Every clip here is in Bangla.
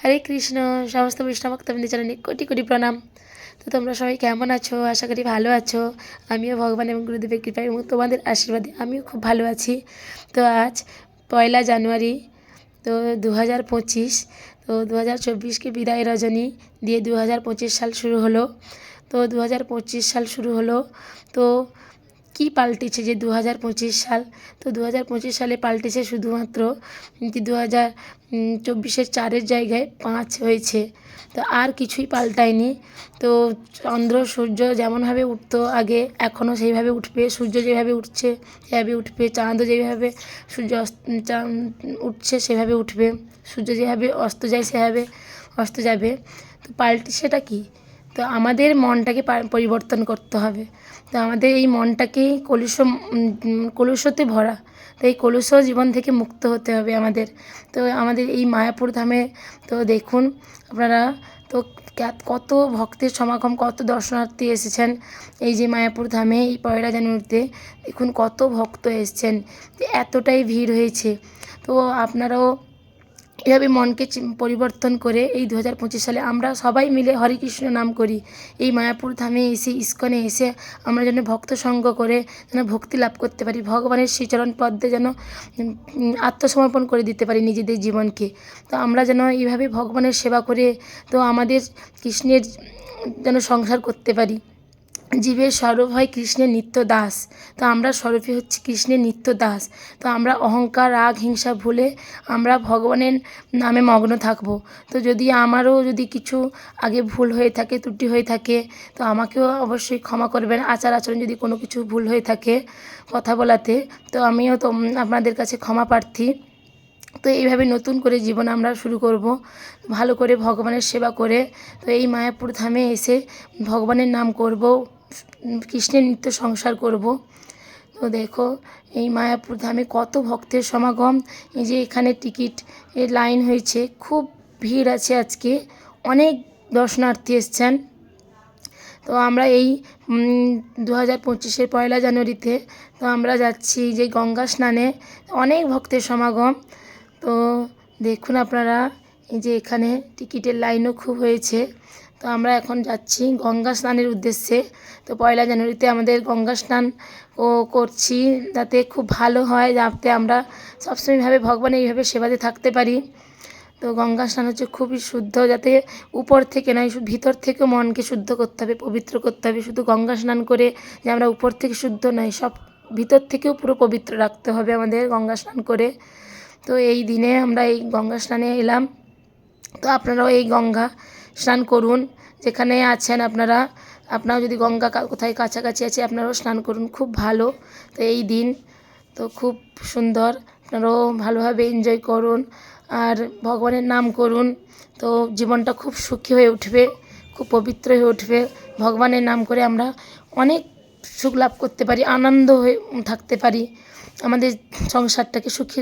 হরে কৃষ্ণ, সমস্ত বৈষ্ণব ভক্তবৃন্দ জানানি কোটি কোটি প্রণাম। তো তোমরা সবাই কেমন আছো? আশা করি ভালো আছো। আমিও ভগবান এবং গুরুদেবের কৃপায় এবং তোমাদের আশীর্বাদে আমিও খুব ভালো আছি। তো আজ পয়লা জানুয়ারি, তো দু হাজার পঁচিশ, তো দু হাজার চব্বিশকে বিদায় রজনী দিয়ে দু হাজার পঁচিশ সাল শুরু হলো। তো দু হাজার পঁচিশ সাল শুরু হলো। তো কী পাল্টেছে যে দু হাজার পঁচিশ সাল? তো দু হাজার পঁচিশ সালে পাল্টেছে শুধুমাত্র দু হাজার চব্বিশের চারের জায়গায় পাঁচ হয়েছে। তো আর কিছুই পাল্টায়নি। তো চন্দ্র, সূর্য যেমনভাবে উঠতো আগে, এখনও সেইভাবে উঠবে। সূর্য যেভাবে উঠছে, সেভাবে উঠবে। চাঁদও যেভাবে সূর্য উঠছে, সেভাবে উঠবে। সূর্য যেভাবে অস্ত যায়, সেভাবে অস্ত যাবে। তো পাল্টে সেটা কী? তো আমাদের মনটাকে পরিবর্তন করতে হবে। তো আমাদের এই মনটাকেই কলুষ কলুষতে ভরা। তো এই কলুষ জীবন থেকে মুক্ত হতে হবে আমাদের। তো আমাদের এই মায়াপুর ধামে তো দেখুন আপনারা তো কত ভক্তের সমাগম, কত দর্শনার্থী এসেছেন। এই যে মায়াপুর ধামে, এই পয়লা জানুয়ারিতে দেখুন কত ভক্ত এসছেন। এতটাই ভিড় হয়েছে। তো আপনারাও এভাবে মনকে পরিবর্তন করে এই দু হাজার পঁচিশ সালে আমরা সবাই মিলে হরে কৃষ্ণ নাম করি। এই মায়াপুর ধামে এসে, ইস্কনে এসে আমরা যেন ভক্ত সঙ্গ করে যেন ভক্তি লাভ করতে পারি, ভগবানের শ্রীচরণ পদ্মে যেন আত্মসমর্পণ করে দিতে পারি নিজেদের জীবনকে। তো আমরা যেন এইভাবে ভগবানের সেবা করে তো আমাদের কৃষ্ণের যেন সংসার করতে পারি। জীবের স্বরূপ হয় কৃষ্ণের নিত্য দাস। তো আমরা স্বরূপই হচ্ছে কৃষ্ণের নিত্য দাস। তো আমরা অহংকার, রাগ, হিংসা ভুলে আমরা ভগবানের নামে মগ্ন থাকব। তো যদি আমারও যদি কিছু আগে ভুল হয়ে থাকে, ত্রুটি হয়ে থাকে, তো আমাকেও অবশ্যই ক্ষমা করবেন। আচার আচরণ যদি কোনো কিছু ভুল হয়ে থাকে কথা বলাতে, তো আমিও তো আপনাদের কাছে ক্ষমা প্রার্থী। তো এইভাবে নতুন করে জীবন আমরা শুরু করব। ভালো করে ভগবানের সেবা করে, তো এই মায়াপুর ধামে এসে ভগবানের নাম করব। কৃষ্ণের নিত্য সংসার করব। তো দেখো, এই মায়াপুর ধামে কত ভক্তের সমাগম। এই যে এখানে টিকিট এর লাইন হয়েছে, খুব ভিড় আছে আজকে। অনেক দর্শনার্থী এসছেন। তো আমরা এই দু হাজার পঁচিশের পয়লা জানুয়ারিতে, তো আমরা যাচ্ছি যে গঙ্গা স্নানে। অনেক ভক্তের সমাগম। তো দেখুন আপনারা, এই যে এখানে টিকিটের লাইনও খুব হয়েছে। তো আমরা এখন যাচ্ছি গঙ্গা স্নানের উদ্দেশ্যে। তো পয়লা জানুয়ারিতে আমাদের গঙ্গা স্নান ও করছি যাতে খুব ভালো হয়, যাতে আমরা সবসময়ভাবে ভগবানের এইভাবে সেবাতে থাকতে পারি। তো গঙ্গা স্নান হচ্ছে খুবই শুদ্ধ, যাতে উপর থেকে নয় ভিতর থেকে মনকে শুদ্ধ করতে হবে, পবিত্র করতে হবে। শুধু গঙ্গা স্নান করে যে আমরা উপর থেকে শুদ্ধ নয়, সব ভিতর থেকেও পুরো পবিত্র রাখতে হবে আমাদের গঙ্গা স্নান করে। তো এই দিনে আমরা এই গঙ্গা স্নানে এলাম। তো আপনারাও এই গঙ্গা স্নান করুন। যেখানে আছেন আপনারা, আপনারাও যদি গঙ্গা কোথায় কাছাকাছি আছে, আপনারাও স্নান করুন। খুব ভালো। তো এই দিন তো খুব সুন্দর। আপনারাও ভালোভাবে এনজয় করুন। আর ভগবানের নাম করুন। তো জীবনটা খুব সুখী হয়ে উঠবে, খুব পবিত্র হয়ে উঠবে। ভগবানের নাম করে আমরা অনেক সুখ লাভ করতে পারি, আনন্দ হয়ে থাকতে পারি। আমাদের সংসারটাকে সুখী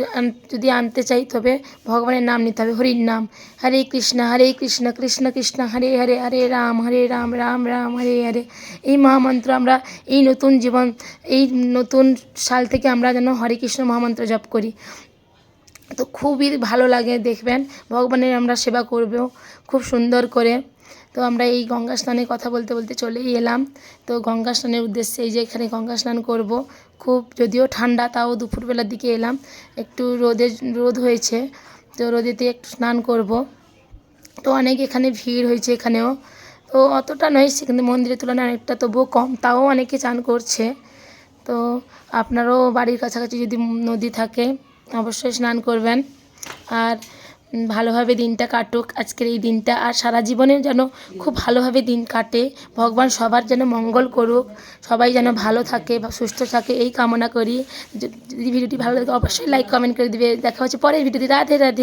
যদি আনতে চাই তবে ভগবানের নাম নিতে হবে, হরির নাম। হরে কৃষ্ণ হরে কৃষ্ণ কৃষ্ণ কৃষ্ণ, হরে হরে হরে রাম হরে রাম রাম রাম, হরে হরে। এই মহামন্ত্র আমরা, এই নতুন জীবন, এই নতুন সাল থেকে আমরা যেন হরে কৃষ্ণ মহামন্ত্র জপ করি। তো খুবই ভালো লাগে দেখবেন। ভগবানের আমরা সেবা করব খুব সুন্দর করে। তো আমরা এই গঙ্গা স্নানের কথা বলতে বলতে চলেই এলাম। তো গঙ্গা স্নানের উদ্দেশ্যে এই যে এখানে গঙ্গা স্নান করব, খুব যদিও ঠান্ডা, তাও দুপুরবেলার দিকে এলাম। একটু রোদে, রোদ হয়েছে, তো রোদেতে একটু স্নান করব। তো অনেক এখানে ভিড় হয়েছে এখানেও। তো অতটা নয় সেখানে মন্দিরের তুলনায় অনেকটা তবুও কম, তাও অনেকে চান করছে। তো আপনারও বাড়ির কাছাকাছি যদি নদী থাকে অবশ্যই স্নান করবেন। আর ভালোভাবে দিনটা কাটুক। আজকের এই দিনটা আর সারা জীবনের যেন খুব ভালোভাবে দিন কাটে। ভগবান সবার যেন মঙ্গল করুক। সবাই যেন ভালো থাকে বা সুস্থ থাকে, এই কামনা করি। যদি ভিডিওটি ভালো লাগে অবশ্যই লাইক কমেন্ট করে দিবে। দেখা হচ্ছে পরের ভিডিওতে। রাধে রাধে।